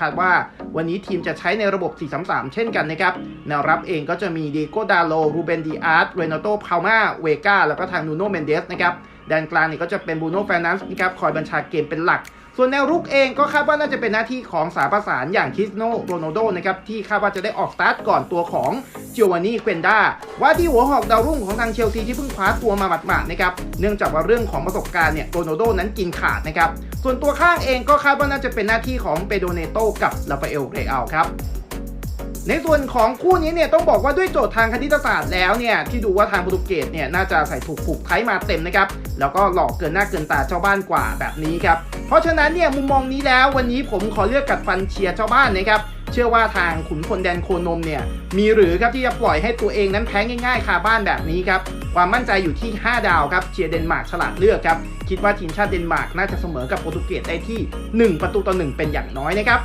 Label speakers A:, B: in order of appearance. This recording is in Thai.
A: คาดว่าวันนี้ทีมจะใช้ในระบบ 4-3-3 เช่นกันนะครับ แนวรับเองก็จะมีดีโกดาโล รูเบนดีอาร์ตเรโนโตพาวมาเวกาแล้วก็ทางนูโนเมนเดสนะครับแดนกลางนี่ก็จะเป็นบูโน่แฟร์นันส์นะครับคอยบัญชาเกมเป็นหลัก ส่วนแนวรุกเองก็คาดว่าน่าจะเป็นหน้าที่ของสายประสานอย่างคริสโนโรนัลโดนะครับที่คาดว่าจะได้ออกสตาร์ทก่อนตัวของ จิโอวานี่เควนดาว่าที่หัวหอกดาวรุ่งของทางเชลซีที่เพิ่งคว้าตัวมาหมาดๆนะครับเนื่องจากว่าเรื่องของประสบการณ์เนี่ยโรนัลโดนั้นกินขาดนะครับส่วนตัวข้างเองก็คาดว่าน่าจะเป็นหน้าที่ของเปโดเนโตกับลาฟาเอลเรอัลครับในส่วนของคู่นี้เนี่ยต้องบอกว่าด้วยโจทย์ทางคณิตศาสตร์แล้วเนี่ยที่ดูว่าทางโปรตุเกสเนี่ยน่าจะใส่ถูกผูกไทยมาเต็มนะครับแล้วก็หลอกเกินหน้าเกินตาเจ้าบ้านกว่าแบบนี้ครับเพราะฉะนั้นเนี่ยมุมมองนี้แล้ววันนี้ผมขอเลือกกัดฟันเชียร์เจ้าบ้านนะครับ เชื่อว่าทางขุนพลแดนโคนมเนี่ยมีหรือครับที่จะปล่อยให้ตัวเองนั้นแพ้ง่ายๆคาบ้านแบบนี้ครับความมั่นใจอยู่ที่ 5 ดาวครับเชียร์เดนมาร์กฉลาดเลือกครับคิดว่าทีมชาติเดนมาร์กน่าจะเสมอกับโปรตุเกสได้ที่ 1 ประตูต่อ1เป็นอย่างน้อยนะครับ